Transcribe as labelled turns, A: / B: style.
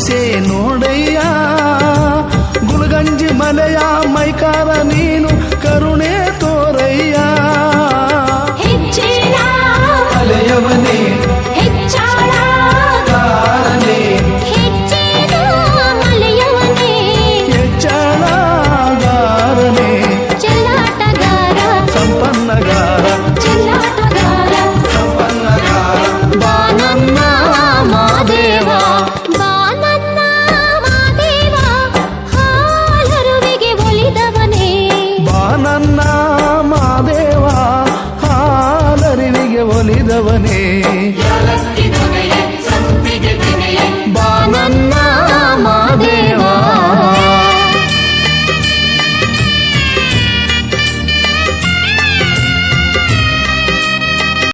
A: చూసే నోడయ్యా. గులగంజి మలయా మైకార నీడ ಆ ಮಾದೇವ ಹಾಲರಿವಿಗೆ ಒಲಿದವನೇ.